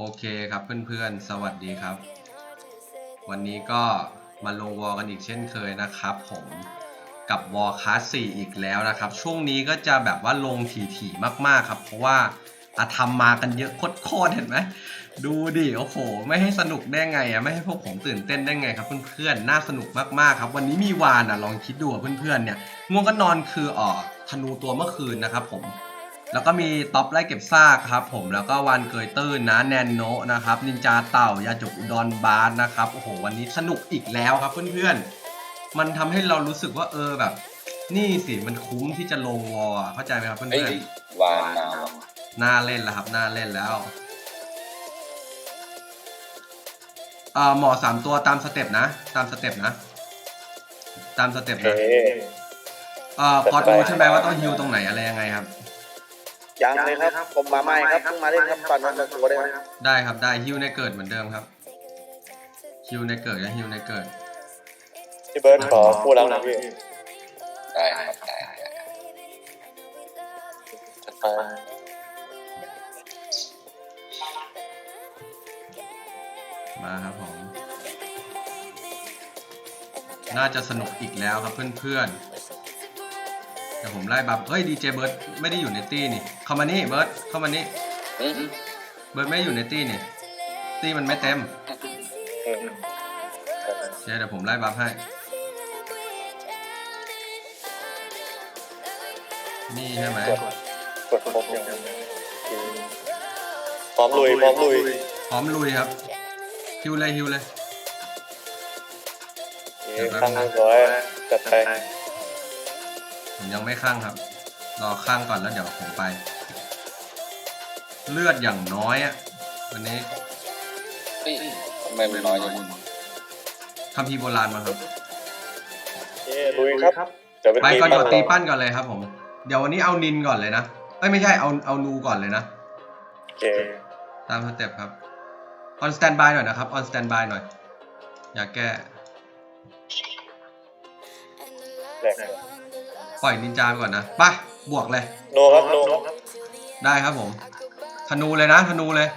โอเคครับเพื่อนๆ สวัสดีครับ วันนี้ก็มาลงวอลกันอีกเช่นเคยนะครับ ผมกับวอลคลาส4อีกแล้วนะครับ ช่วงนี้ก็จะแบบว่าลงถี่ๆมากๆครับ เพราะว่าอาทำมากันเยอะโคตรๆเห็นไหมดูดิโอ้โห ไม่ให้สนุกได้ไงอะไม่ให้พวกผมตื่นเต้นได้ไงครับเพื่อนๆน่าสนุกมากๆครับ วันนี้มีวานอะลองคิดดูอะเพื่อนๆเนี่ยง่วงก็นอนคืออ่อธนูตัวเมื่อคืนนะครับ ผม แล้วก็มีท็อปไล่เก็บซากครับผมแล้วก็วันเกยตื้นนะแนนโนะนะครับนินจาเต่ายาจกอุดรบาสนะครับโอ้โหวันนี้สนุกอีกแล้วครับเพื่อนๆ มันทำให้เรารู้สึกว่าเออแบบ นี่สิมันคุ้มที่จะลงวอลอะเข้าใจไหมครับเพื่เอ้อนยวานนาวะๆน่าเล่นแล้วครับน่าเล่นแล้วเอ่อหมอสามตัวตามสเต็ปนะ ตามสเต็ปนะ ตามสเต็ปโอเคนะเอ่อพอรู้ใช่ไหมว่าต้องฮิวตรงไหนอะไรยังไงครับ ยังเลยครับ ผมมาใหม่ครับเพิ่งมาเล่นครับก่อนนอนตัวได้ไหมครับได้ครับได้ฮิวในเกิดเหมือนเดิมครับฮิวในเกิดและฮิวในเกิดพี่เบิร์ดขอพูดแล้วนะพี่ได้ครับได้ได้จัดไปมาครับผมน่าจะสนุกอีกแล้วครับเพื่อนๆเดี๋ยวผมไล่บัฟเฮ้ยดีเจเบิร์ดไม่ได้อยู่ในตี้นี่ เข้ามานี่เบิร์ดเข้ามานี่อืมเบิร์ดไม่ได้อยู่ในตี้นี่ตี้มันไม่เต็มอืมเดี๋ยวเดี๋ยวผมไล่บัฟให้ นี่ใช่ไหมกดกดครบยังพร้อมลุยพร้อมลุยพร้อมลุยครับฮิวเลยฮิวเลยตั้งเรียบร้อยจัดไปผมยังไม่ข้างครับ รอข้างก่อนแล้วเดี๋ยวผมไป เลือดอย่างน้อยอะวันนี้เฮ้ยทำไมมันน้อยจังคัมภีร์โบราณมาครับโอเคลุยครับเดี๋ยวไปก่อนปั้เดี๋ยวตีปั้นก่อนเลยครับผม เดี๋ยววันนี้เอานินก่อนเลยนะเอ้ยไม่ใช่เอาเอานูก่อนเลยนะโอเคตามสเต็ปครับ on standby หน่อยนะครับ on standby หน่อย อย่าแก้แรกปล่อยนินจาไปก่อนนะไปบวกเลยโนครับโนได้ครับผม ธนูเลยนะธนูเลย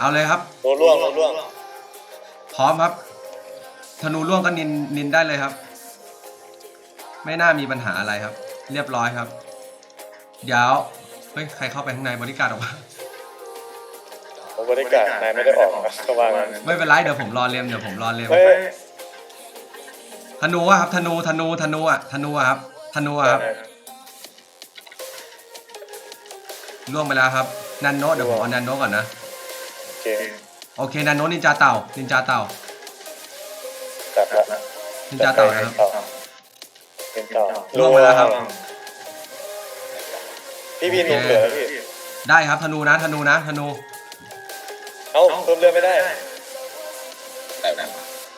เอาเลยครับโนล่วงโนล่วงพร้อมครับ ธนูร่วงก็นินนินได้เลยครับ ไม่น่ามีปัญหาอะไรครับ เรียบร้อยครับ เดี๋ยวเฮ้ยใครเข้าไปข้างในบริการออกมาผมบริการนายไม่ได้ออกนะก็ว่างั้นไม่เป็นไรเดี๋ยวผมรอเลียมเดี๋ยวผมรอเลียมเฮ้ยธนูอะครับธนูธนูธนูอะธนูอะครับธนูอะครับ ล่วงไปแล้วครับนันโนเดี๋ยวผมเอานันโนก่อนนะโอเคโอเคนันโนนินจาเต่านินจาเต่าจัดละนินจาเต่านะครับเป็นเต่าล่วงไปแล้วครับพี่พี่หนูเหลือพี่ได้ครับธนูนะธนูนะธนูเอ้าเพิ่มเลือดไม่ได้ได้ได้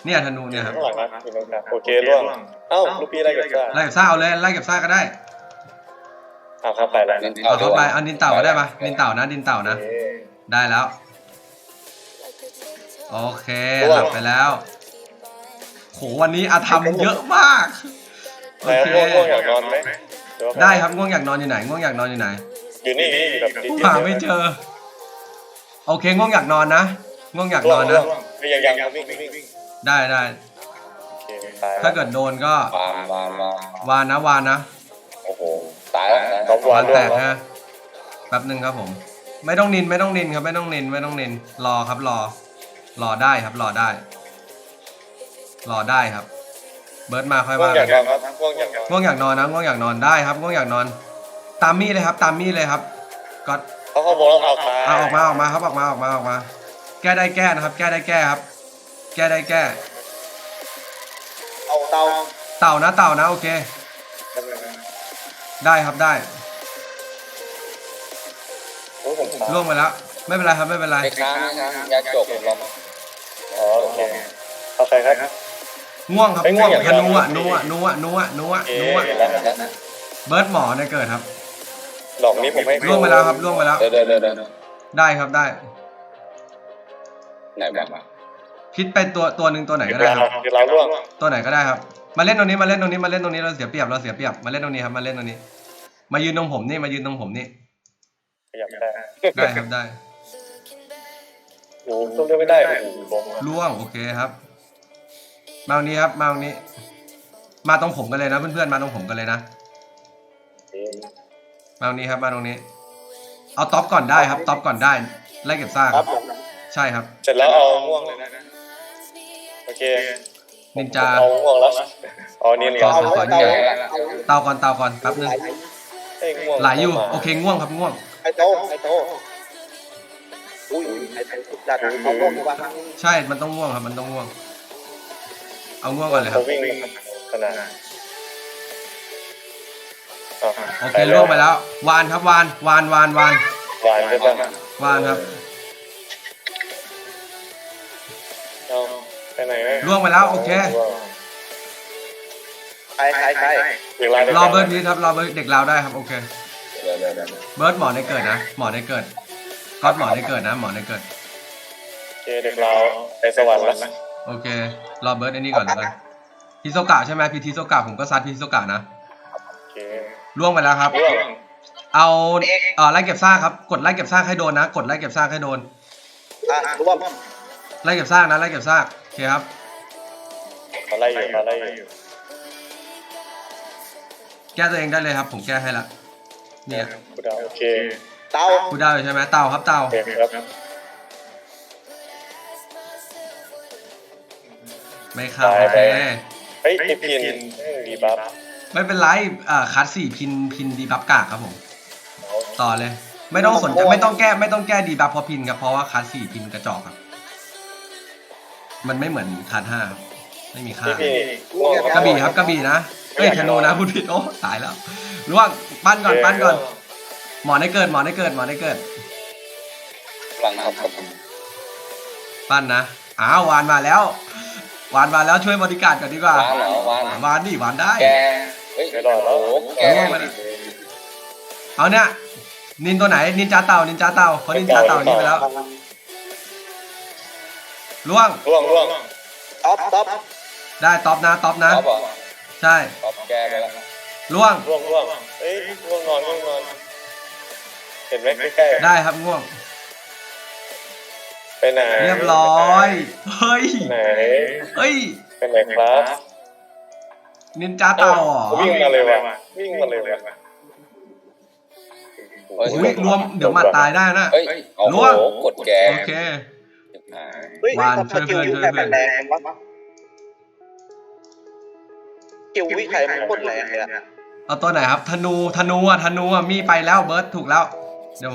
เนี่ยธนูเนี่ยครับข้างหลังนะอยู่ตรงกลางโอเคล่วงเอ้าลูกพี่อะไรกันซ่าไล่กับซ่าเอาเลยไล่กับซ่าก็ได้ เอาครับไปแล้วเล่นเอาเข้าไปเอานินเต่าก็ได้ปะนินเต่านะนินเต่านะโอเคได้แล้ว โอเคหลับไปแล้ว โหวันนี้อาธรรมเยอะมากโอไหนเคง่วงง่วงอยากนอนไหมหอว่าได้ครับง่วงอยากนอนอยู่ไหนง่วงอยากนอนอยู่ไหน อยู่นี่นี่แบบดีหาไม่เจอ โอเคง่วงอยากนอนนะง่วงอยากนอนนะไม่ยังยังวิ่งวิ่งวิ่งได้ได้โอเคตายถ้าเกิดโดนก็วานวานวานวานนะวานนะโอ้โห ตายแล้วเขาวาวานนล่วแตงกฮะแป๊บหนึ่งครับผม ไม่ต้องนินไม่ต้องนินครับไม่ต้องนินไม่ต้องนินรอครับรอ รอได้ครับรอได้ รอได้ครับ เบิร์ดมาค่อยง่วว่างอยากักนนอนครับง่วงอยากนอนง่วงอยากนอนนะง่วงอยากนอนได้ครับง่วงอยากนอน ตามมี่เลยครับ ตามมี่เลยครับก็เขาเขาบอกแล้วเอาตายเอาออกมาออกมาครับออกมาออกมาออกมา แก้ได้แก้นะครับ แก้ได้แก้ครับ แก้ได้แก้ เอาเตาเต่านะเต่านะโอเค ได้ครับได้โอ้ผมล่วงไปแล้วไม่เป็นไรครับไม่เป็นไรไม่ค้างไม่ค้างยาจกลมอ๋อโอเคเอาใครครับ ง่วงครับเอ้ยง่วงง่วงอย่างธนูอะเดีนัยววนัวนัวนัวโอเคนัวแล้วแล้วนะเบิร์ดหมอในเกิดครับดอกนี้ผมให้ล่วงไปแล้วครับล่วงไปแล้วเดี๋ยวเดี๋ยวเดี๋ยวเดี๋ยวได้ครับได้ไหนบ้างวะคิดไปตัวตัวหนึ่งตัวไหนก็ได้ครับเดี๋ยวเราล่วงตัวไหนก็ได้ครับ มาเล่นตรงนี้มาเล่นตรงนี้มาเล่นตรงนี้เราเสียเปรียบเราเสียเปรียบมาเล่นตรงนี้ครับมาเล่นตรงนี้ มายืนตรงผมนี่มายืนตรงผมนี่ขยับไม่ได้ได้ครับได้โอ้โหต้องเลือกไม่ได้โอ้โหลงมาล่วงโอเคครับ มาตรงนี้ครับมาตรงนี้ มาตรงผมกันเลยนะเพื่อนๆมาตรงผมกันเลยนะมาตรงนี้ครับมาตรงนี้ เอาท็อปก่อนได้ครับท็อปก่อนได้ไล่เก็บซากครับผมใช่ครับ เสร็จแล้วเอาม่วงเลยนะ โอเค นินจาเอาม่วงแล้วเอานี่ขอเอาขอแกนี่แล้วเตาก่อนเตาก่อนแป๊บนึงเอ้ยม่วงไหลอยู่โอเคง่วงครับง่วงไอโตไอโตอุ้ยไอโตจัดเอาพวกนี้วางใช่มันต้องง่วงครับมันต้องง่วง เอาง่วงก่อนเลยคเขารับวิ่งขนาดอะโอเคล่วงไปแล้ว วานครับวานวานวานวานวานใช่ปะวานครับ ไปไหนไหมล่วงไปแล้วโอเค ใครใครใครอีกลายรอเบิร์ดพีทครับรอเบิร์ดเด็กลาวได้ครับโอเค เดี๋ยวเดี๋ยวเดี๋ยวเบิร์ดหมอในเกิดนะ หมอในเกิดก๊อตหมอในเกิดนะ หมอในเกิด โอเคเด็กเราไปสวรรค์แล้วโอเค รอเบิร์ดไอ้นี่ก่อนแล้วกันพิโซกะใช่ไหมพีทิโซกะผมก็ซัดพิโซกะนะโอเคล่วงไปแล้วครับ ร่วงเอาเอ่อไล่เก็บซากครับ กดไล่เก็บซากให้โดนนะ กดไล่เก็บซากให้โดน อะรวมไล่เก็บซากนะไล่เก็บซากโอ เคครับ มาไล่อยู่มาไล่อยู่แก้ตัวเองได้เลยครับ ผมแก้ให้ละเนี่ยกูดาวโอเคเตาพูดได้เลยใช่ไหมเต่าครับเต่าโอเคครับไม่เข้าโอเคเฮ้ยไอพินดีบัฟไม่เป็นไรอ่าคัดสี่พินพินดีบัฟกากครับผม ต่อเลย ไม่ต้องสนใจไม่ต้องแก้ไม่ต้องแก้ดีบัฟเพราะพินครับเพราะว่าคัดสี่พินกระจอกครับ มันไม่เหมือนคัดห้าครับไม่มีค่าพี่พี่ง่วงกระบี่ครับกระบี่นะเอ้ยธนูนะพูดผิดโอ้ตายแล้วล่วงปั้นก่อนปั้นก่อน หมอได้เกิดหมอได้เกิดหมอได้เกิดหลังครับผมปั้นนะอ้าววานมาแล้ว วานมาแล้วช่วยบริการก่อนดีกว่าว้านเหรอว้านวานดิวานได้แกเฮ้ยไม่รอดแล้วโอ้โหแกเอาเนี่ยนินตัวไหนนินจาเต่านินจาเต่าเพราะนินจาเต่านี่ไปแล้ว ล่วงร่วงร่วงท็อปท็อปได้ท็อปนะท็อปนะท็อปเหรอใช่ท็อปแกไปแล้วล่วงร่วงร่วงเอ้ยร่วงนอนร่วงนอนเห็นไหมใกล้ๆได้ครับง่วงไปไหนเรียบร้อยเฮ้ยไหนเฮ้ยไปไหนครับนินจาเต่าเหรอวิ่งมาเลยว่ะวิ่งมาเลยว่ะเฮ้ยอุ้ยรวมเดี๋ยวหมาตายได้นะเฮ้ยโอ้โหล่วงกดแกโอเค เฮ้ยวานทำสกิลช่วยเพื่อนวิแรงแรงวะสกิลวิใครมันโคตรแรงเลยอะเอาตัวไหนครับธนูธนูอะธนูอะมีไปแล้วเบิร์ดถูกแล้วเดี๋ยว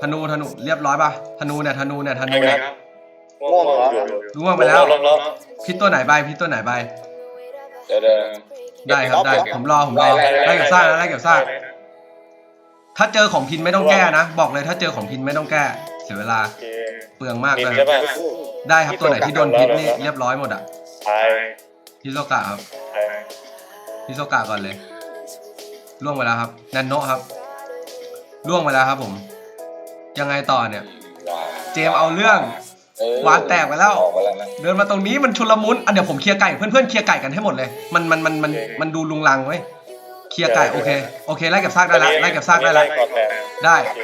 ธนูธนูเรียบร้อยป่ะธนูเนี่ยธนูเนี่ยธนูไงเนี่ยครับง่วงเหรอล่วงไปแล้วลงแล้วพิษตัวไหนใบพิษตัวไหนใบเดี๋ยวเดี๋ยว ได้ครับได้ผมรอผมรอไล่เก็บซากนะไล่เก็บซากถ้าเจอของพินไม่ต้องแก้นะ บอกเลยถ้าเจอของพินไม่ต้องแก้เสียเวลาโอเคเปลืองมากนิเลนยใช่ป่ะได้ครับตัวไหนที่โดนพิษนี่เรียบร้อยหมดอะตายพิโซกะครับตายพิโซกะก่อนเลยล่วงไปแล้วครับแนนโนะครับล่วงไปแล้วครับผม ยังไงต่อเนี่ย เจมส์เอาเรื่องวานแตกไปแล้วออกไปแล้วนะเดินมาตรงนี้มันชุลมุนอะเดี๋ยวผมเคลียร์ไก่เพื่อนๆเคลียร์ไก่กันให้หมดเลย มันมันมันมันมันดูลุงลังเว้ยเคลียร์ไก่โอเคโอเคไล่เก็บซากได้ละไล่เก็บซากได้ละก่อนแต่ได้โอเค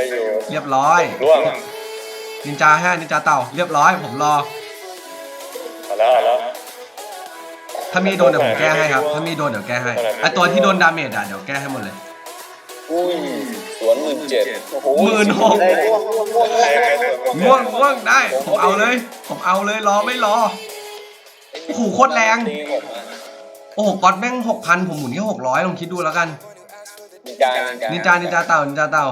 ได้อยู่เรียบร้อยร่วงนินจาแห้นินจาเต่าเรียบร้อย ผมรอเอาแล้วเอาแล้วถ้ามีโดนเดี๋ยวผมแก้ให้ครับ ถ้ามีโดนเดี๋ยวแก้ให้ไอตัวที่โดนดาเมจอะเดี๋ยวแก้ให้หมดเลยอุ้ยสวนหมื่นเจ็ดโอ้โหหมื่นหกเลยง่วงง่วงง่วงใครใครส่วนง่วงง่วงได้ ผมเอาเลย ผมเอาเลยรอไม่รอโอ้โหโคตรแรงตีผมอะโอ้โหก๊อตแม่งหกพันผมหมุนแค่หกร้อยลองคิดดูแล้วกันนินจานินจานินจาเต่านินจาเต่า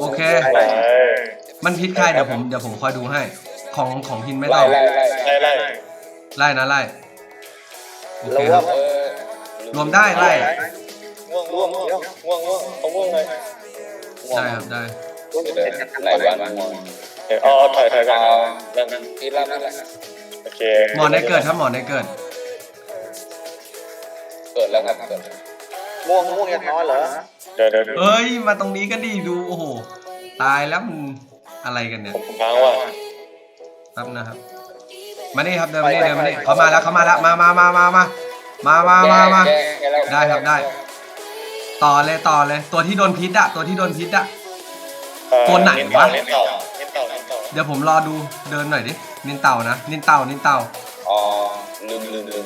โอเคโอเคไปมันพิษใครเดี๋ยวผมเดี๋ยวผมคอยดูให้ ของของพินไม่ไล่ต้องไล่ไล่ไล่ไล่ไล่ไล่นะไล่โอเคแล้วคว่ารับเออรวมได้ไล่ง่วงง่วงง่วงง่วงง่วงเขาง่วงเลยได้ครับได้ง่วงเดี๋ยวเจ็ดไหลวันง่วงเดี๋ยวอ๋อถอยถอยกันเอานั่นนั่นพี่รับนั่นแหละโอเคหมอในเกิดครับหมอในเกิด เกิดแล้วครับเกิดง่วงง่วงยังนอนเหรอ เดี๋ยวเดี๋ยวเดี๋ยวเอ้ย มาตรงนี้ก็ดีดู โอ้โห ตายแล้วมันอะไรกันเนี่ย ผมค้างว่าแป๊บนะครับ มานี่ครับเดินมานี่เดินมานี่เขามาแล้วเขามาแล้วมามามามามามามามามา แก้แก้แล้วได้ครับได้ ต่อเลยต่อเลย ตัวที่โดนพิษอะตัวที่โดนพิษอะ เอ่อตัวไหนวะเน้นเต่าเน้นเต่าเน้นเต่าเดี๋ยวผมรอดูเดินหน่อยดินินเต่านะนินเต่านินเต่าอ๋อลืมลืมลืม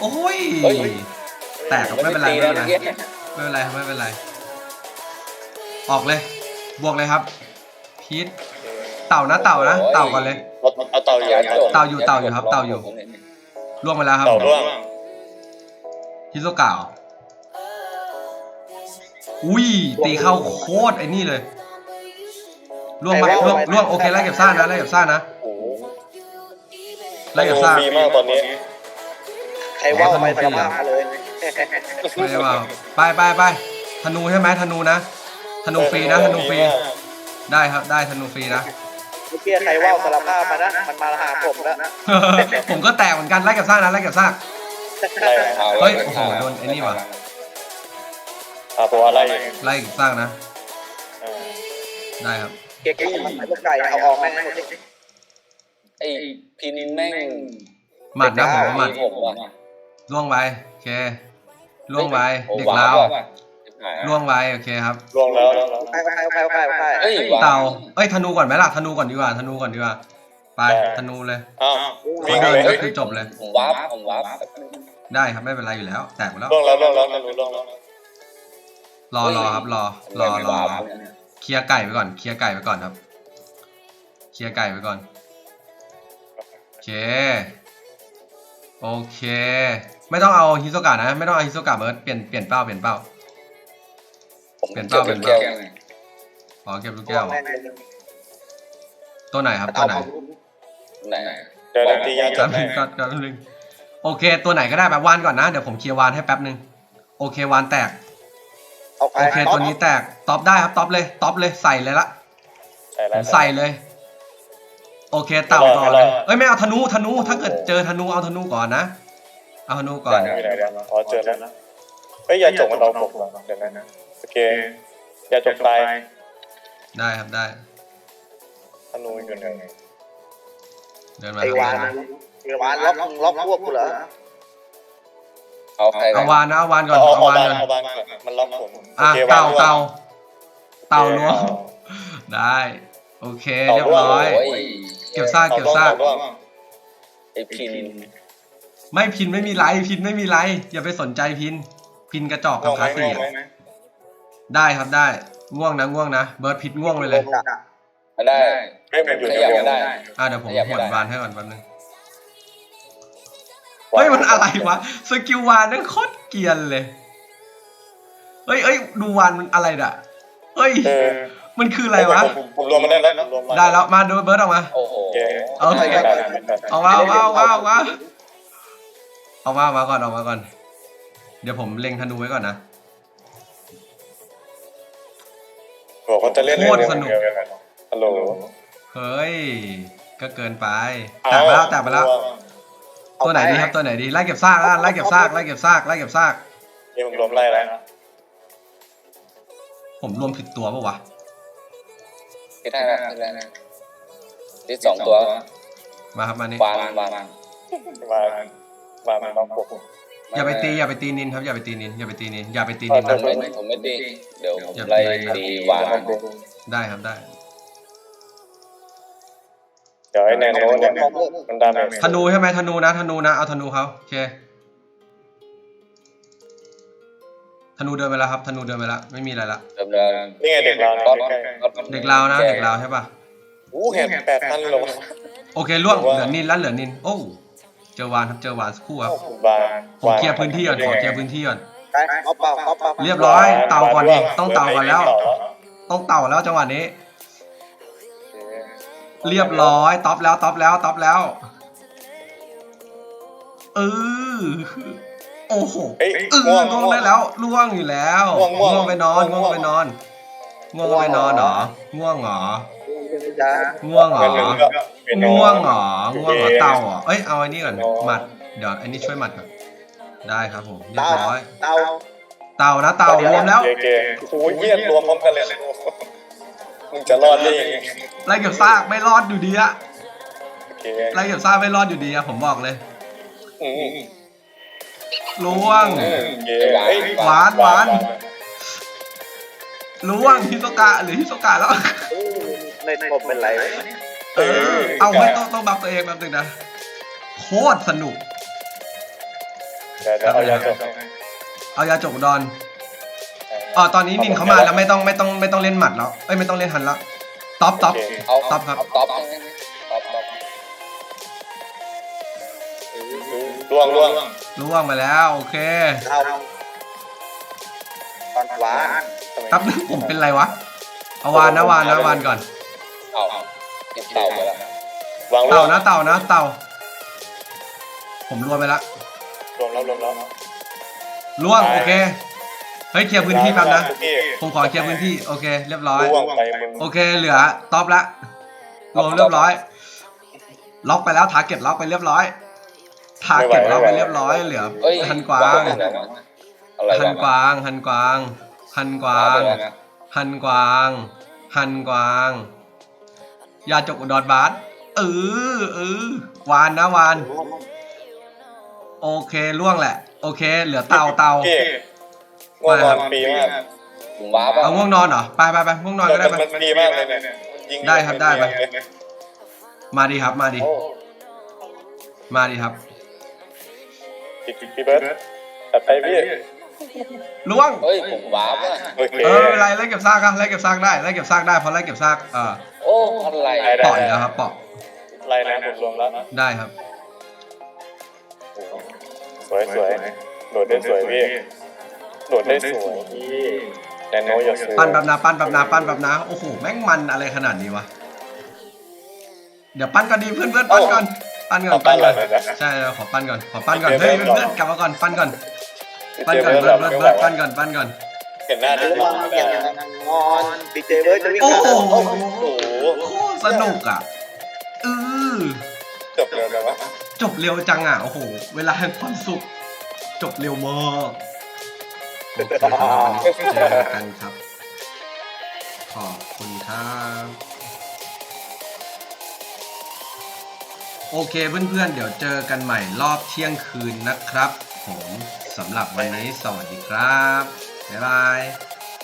โอ้ย เฮ้ย แตกครับไม่เป็นไรตีไม่แล้วเป็นไร เมื่อกี้ ไม่เป็นไรครับไม่เป็นไร ออกเลย บวกเลยครับ พีทเต่านะเต่านะ เต่าก่อนเลย เอาเอาเต่าอยู่ยัดเอาจบเต่าอยู่เต่าอยู่ครับ เต่าอยู่ล่วงไปแล้วครับเต่าร่วงฮิโซกะเหรออุ้ยตีเข้าโคตรไอ้นี่เลยล่วงมาล่วงล่วงโอเคไล่เก็บซ่านะไล่เก็บซ่านะโอ้โหไล่เก็บซ่าฟรีมากตอนนี้ใครว่าวไปสารภาพมาเลย ไม่ได้ว่าไปไปไปธนูใช่ไหมธนูนะธนูฟรีนะธนูฟรีได้ครับได้ธนูฟรีนะเมื่อกี้ใครว่าวสารภาพมานะมันมาหาผมแล้วผมก็แตกเหมือนกันไล่เก็บซ่านะไล่เก็บซ่าอะไรอะอาเฮ้ยโอ้โหโดนไอ้นี่ว่ะอ่าตัวอะไรไล่เก็บซ่านะอ่าได้ครับเก๊กๆมันลูกไก่เอาออกแม่งให้หมดดิไอ้พินแม่งหมัดนะผมว่าหมัดผมว่ะล่วงไปโอเค ล่วงไปโอ้เด็กว้ลาวว่ะชิบหายล่วงไปโอเคครับร่วงแล้วร่วงแล้วใครใครใครใครใครเฮ้ยว้วเต่าเอ้ยธนูก่อนไหมล่ะธนูก่อนดีกว่าธนูก่อนดีกว่าไปได้ธนูเลยอ้าวพวิ่องเดินเลยก็เฮ้ยคือจบเลยผมวาร์ปผมวาร์ปได้ครับไม่เป็นไรอยู่แล้ว แตกไปแล้วร่วงแล้วร่วงแล้วธนูร่วงแล้วรอรอครับรอรอรอรอเคลียร์ไก่ไปก่อนเคลียร์ไก่ไปก่อนครับ เคลียร์ไก่ไปก่อนโอเคโอเค ไม่ต้องเอาฮิโซกะนะ ไม่ต้องเอาฮิโซกะเบิร์ดเปลี่ยนเปลี่ยนเป้าเปลี่ยนเป้า ผมเปลี่ยนเก็เป้าบเปลี่ยนแก้เป้าวไงขอเก็บลูกแก้วเหรอตัวไหนครับตัวไหนไหนเดี๋ยวเดี๋ยวตียาจก็บให้ก็ก็นึงโอเค ตัวไหนก็ได้แบบวานก่อนนะ เดี๋ยวผมเคลียร์วานให้แป๊บนึง โอเควานแตกเอาไปโอเคตัวนี้แตกท็อปได้ครับท็อปเลยท็อปเลยใส่เลยละใส่ผแล้วมใส่เลย โอเคเต่าต่อไม่รอดเลยเอ้ยไม่เอาธนูธนูถ้าเกิดเจอธนูเอาธนูก่อนนะ เอาธนูก่อน อยู่ไหนเดี๋ยวอ๋อเจอแล้วนะเฮ้ยยาจบมันเราปกเหรอเดี๋ยวนะโอเคยาจบตายได้ครับได้ ธนูอยู่ไหนเดินมาไอ้วานไอ้วานล็อกล็อกพวกกูเหรอเอาใครเอาวานนะเอาวานก่อนเอาเอาเอาวานบานก่อนเอาบานก่อนมันล็อกผมอะโคเต่าวงเต่าเต่าโอเคล้วงอได้ โอเคเต่าเรียบร่วงร้อยโอ้ยเก็บซากเอาเก็บร่วงซากเอาร่วงไอ้พิน ไม่พินไม่มีไรพินไม่มีไรอย่าไปสนใจพิน พินกระจอกกับคลาสสี่ง่วงไหมอะได้ครับได้ ง่วงนะง่วงนะเบิร์ดพิษง่วงไปเลยได้ ไม่มันอยู่ขในยับวไม่งได้ อะเดี๋ยวผมขยับหไม่วได้นวานให้ก่อนแป๊บนึงเฮ้ยมันอะไรวะสกิลวานนั่นโคตรเกรียนเลยเฮ้ยเอ้ยดูวานมันอะไรด่ะเฮ้ยเออมันคืออะไรวะ ผมผมรวมมันได้แล้วผมรวมมันได้แล้วมาดูเบิร์ดออกมา โอ้โหโอเคเอาไม่ได้ไม่ได้ไม่ได้เอามาเอามาเอามาเอามา เอามาเอามาก่อนเอามาก่อน เดี๋ยวผมเล็งธนูไว้ก่อนนะ บอกเขาจะเล่นโคตรสนุกเดียวกันเหรอฮัลโหลเฮ้ย ก็เกินไปแตกไปแล้วแตกไปแล้ว ตัวไหนดีครับตัวไหนดีไล่เก็บซากแล้วไล่เก็บซากไล่เก็บซากไล่เก็บซาก นี่ผมรวมไล่แล้วผมรวมผิดตัวปะวะที่ได้แล้วที่ได้แล้วที่สองตัวมาครับมานี่วางวางมา มามาลองปลุกอย่าไปตีอย่าไปตีนินครับอย่าไปตีนินอย่าไปตีนินอย่าไปตีเอนิอนผนะมไม่ผมไม่ตีเดี๋ยวผมอย่าไล่ไปตีวางได้ครับได้เดี๋ยวไอ้แนนโน้ตเนี่ยมันดาเมจธนูใช่ไหมธนูนะธนูนะเอาธนูเขาโอเคธนูเดินไปแล้วครับธนูเดินไปแล้วไม่มีอะไรละเดิมเดิมนี่ไงเด็กเราก๊อตใกล้ก๊อตเด็กลาวนะเด็กลาวใช่ปะๆอู้เห็นแปดพันเลยเหรอโอเคล่วงเหลือนินแล้วเหลือนินโอ้ เจอวานครับเจอวานสักครู่ครับบานผมเคลียร์พื้นที่ก่อนขอเคลียร์พื้นที่ก่อนไปเอาเปล่าเอาเปล่าเรียบร้อย เต่าก่อนดิต้องเต่าก่อนแล้ว ต้องเต่าแล้วจังหวะนี้ เรียบร้อยท็อปแล้วท็อปแล้วท็อปแล้วเออโอ้โหเอ้ยเออง่วงง่วงได้แล้วล่วงอยู่แล้วง่วงง่วงง่วงไปนอนง่ง่ววงงไปนอนง่วงก็ไปนอนเหรอง่วงเหรอ จ้าง่วงเหรอเงินเงินก็เป็นนอนง่วงเหรอ ง่วงเหรอโอเคเต่าเหรอเอ้ย เอาไอ้นี่ก่อนนอน หมัด เดี๋ยวไอ้นี่ช่วยหมัดก่อน ได้ครับผม เรียเตาบร้อย เตาเต่านะเต่ารวมแล้วเก๋ๆโอ้ยเยี่ยรวมพร้อมกันเลยมึงจะรอดได้ยังไงไล่เก็บซากไม่รอดอยู่ดีอะโอเคไล่เก็บซากไม่รอดอยู่ดีอะผมบอกเลยอืมล่วงเย้เอ้ยหวานหวานล่วงฮิโซกะหรือฮิโซกะแล้ว ในผมเป็นไรวะเนี่ยเออเอาไว้ต้องต้องบัฟตัวเองแป๊บนึงนะ โคตรสนุก เดี๋ยวเดี๋ยวเอายาจบเอายาจกอุดอนอ๋อตอนนี้นินเขามาแล้วไม่ต้องไม่ต้องไม่ต้องเล่นหมัดแล้วเอ้ยไม่ต้องเล่นหันแล้วท็อปท็อปเอาต๊อบครับเอาต๊อบใช่ไหมต๊อบต๊อบล่วงล่วงล่วงมาแล้วโอเคเอาตอนหวานครับนึงผมเป็นไรวะเอาวานนะวานนะวานก่อนเอา ติดเต่าไปแล้ววางล่วเต่างนะเต่านะเต่า ผมรวมไปละรวมแล้วรวมแล้วล่วงโอเคเฮ้ยเคลียร์พื้นที่แป๊บนะโอเคผมขอเคลียร์พื้นที่โอเค เรียบร้อยล่วงไปมึงโอเคเหลือท็อปละรวมเรียบร้อย ล็อกไปแล้วทาร์เก็ตล็อกไปเรียบร้อยทาร์เก็ตล็อกไปเรียบร้อย เหลือเอ้ยหันกวางอะไรหันกวะวางหันกวางหันกวางหันกวางหันกวาง ยาจกอุดรบาสเออเออวานนะวาน โอเคล่วงแหละ โอเค เหลือเต่าเต่าโอเคง่วงนอนปีมากถุงว้าป่ะเอาง่วงนอนเหรอไปไปไปง่วงนอนก็ได้ไป มันดีมากเลยเนี่ยยิงได้ครับได้ไป มาดีครับ มาดี โอ้มาดีครับพี่เบิร์ดตัดไปพี่ล่วง เฮ้ยถุงว้าป่ะโอเค เออไม่เป็นไรไล่เก็บซากอะไล่เก็บซากได้ไล่เก็บซากได้เพราะไล่เก็บซากเออ โอ้อะไรเปาะอยู่แล้วครับเปาะไล่นะผมรวมแล้วได้ครับสวยสวยโดดได้สวยพี่โดดได้สวยแนนโนอย่าซื้อปั้นแบบนาปั้นแบบนาปั้นแบบนาโอ้โหแม่งมันอะไรขนาดนี้วะเดี๋ยวปั้นก่อนดีเพื่อนเพื่อนปั้นก่อนปั้นก่อนเอาปั้ปั้นนก่ก่ออนนเลยนะใช่เราขอปั้นก่อนขอปั้นก่อนโอเคเฮ้ยเพื่เพื่ออนนกลับมาก่อนปั้นก่อนปั้นเจก่อนเบิร์ดเพื่อนเราเพื่อนไม่ไหวเพื่อนปั้นก่อนปั้นก่อน เห็นหน้าดิระวังอย่างอย่างงอนดีเจเบิร์ดจะวิ่งโอ้มาโหโอ้โหโคตรสนุกอะเออจบเร็วเลยวะจบเร็วจังอะโอ้โห เวลาแห่งความสุข จบเร็วมากโอเคครับเจอกันครับ ขอบคุณครับโอเคเพื่อนๆ เดี๋ยวเจอกันใหม่รอบเที่ยงคืนนะครับ ผมสำหรับวันนี้สวัสดีครับ 拜拜。